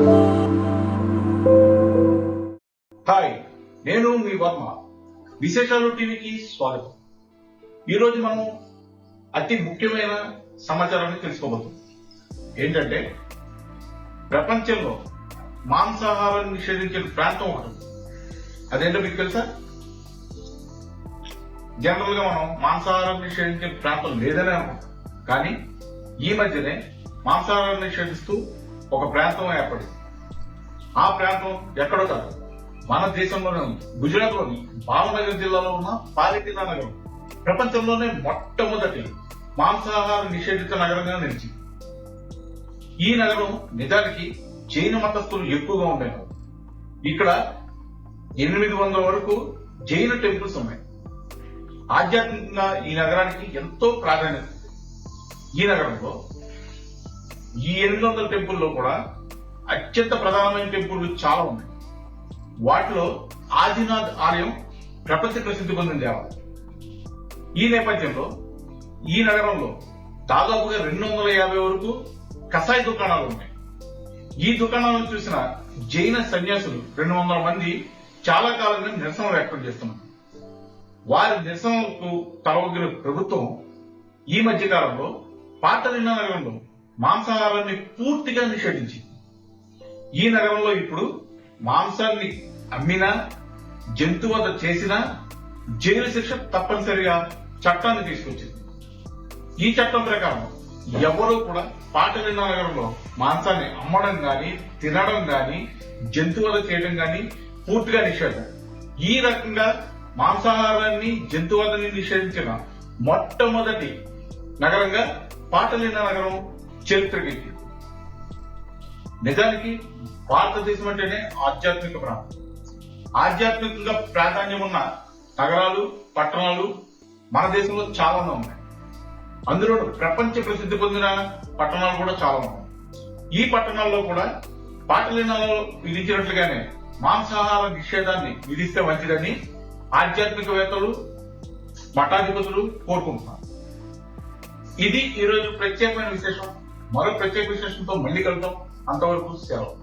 Hi నేను మీ వర్మ. విశేషాలు టీవీకి స్వాగతం. ఈరోజు మనం అతి ముఖ్యమైన సమాచారాన్ని తెలుసుకోబోతుంది ఏంటంటే ప్రపంచంలో మాంసాహారాన్ని నిషేధించిన ప్రాంతం ఒకటి. అదేంటో మీకు తెలుసా? జనరల్గా మనం మాంసాహారం నిషేధించిన ప్రాంతం లేదనే అనుకుంటాం. కానీ ఈ మధ్యనే మాంసాహారాన్ని నిషేధిస్తూ ఒక ప్రాంతం ఏర్పడింది. ఆ ప్రాంతం ఎక్కడో కాదు. మన దేశంలోనే ఉంది. గుజరాత్లోని భావనగర్ జిల్లాలో ఉన్న పాలిటినా నగరం. ప్రపంచంలోనే మొట్టమొదటి మాంసాహార నిషేధిత నగరంగా నిలిచింది. ఈ నగరం నిజానికి జైన మతస్థులు ఎక్కువగా ఉండేవారు. ఇక్కడ ఎనిమిది వందల వరకు జైన టెంపుల్స్ ఉన్నాయి. ఆధ్యాత్మికంగా ఈ నగరానికి ఎంతో ప్రాధాన్యత. ఈ నగరంలో ఈ ఎనిమిది వందల టెంపుల్లో కూడా అత్యంత ప్రధానమైన టెంపుల్ చాలా ఉన్నాయి. వాటిలో ఆదినాథ్ ఆలయం ప్రపంచ ప్రసిద్ధి పొందిన దేవాలయం. ఈ నేపథ్యంలో ఈ నగరంలో దాదాపుగా రెండు వందల యాభై వరకు కసాయి దుకాణాలు ఉన్నాయి. ఈ దుకాణాలను చూసిన జైన సన్యాసులు రెండు వందల మంది చాలా కాలంగా నిరసన వ్యక్తం చేస్తున్నారు. వారి నిరసనలకు తలవగిన ప్రభుత్వం ఈ మధ్య కాలంలో పాటలిన్న నగరంలో మాంసాహారాన్ని పూర్తిగా నిషేధించింది. ఈ నగరంలో ఇప్పుడు మాంసాన్ని అమ్మినా జంతువధ చేసినా జైలు శిక్ష తప్పనిసరిగా చట్టాన్ని తీసుకొచ్చింది. ఈ చట్టం ప్రకారం ఎవరూ కూడా పాటలిన్న నగరంలో మాంసాన్ని అమ్మడం గాని తినడం గాని జంతువుల చేయడం గాని పూర్తిగా నిషేధం. ఈ రకంగా మాంసాహారాన్ని జంతువధని నిషేధించిన మొట్టమొదటి నగరంగా పాటలిన్న నగరం చరిత్రకెక్కింది నిజానికి భారతదేశం అంటేనే ఆధ్యాత్మిక ప్రాంతం. ఆధ్యాత్మికంగా ప్రాధాన్యం ఉన్న నగరాలు పట్టణాలు మన దేశంలో చాలా ఉన్నాయి. అందులో ప్రపంచ ప్రసిద్ధి పొందిన పట్టణాలు కూడా చాలా ఉన్నాయి. ఈ పట్టణాల్లో కూడా పాటలీనాలలో విధించినట్లుగానే మాంసాహార నిషేధాన్ని విధిస్తే మంచిదని ఆధ్యాత్మికవేత్తలు మఠాధిపతులు కోరుకుంటున్నారు. ఇది ఈరోజు ప్రత్యేకమైన విశేషం. మరో ప్రత్యేక విశేషంతో మళ్ళీ కలుద్దాం. até o céu.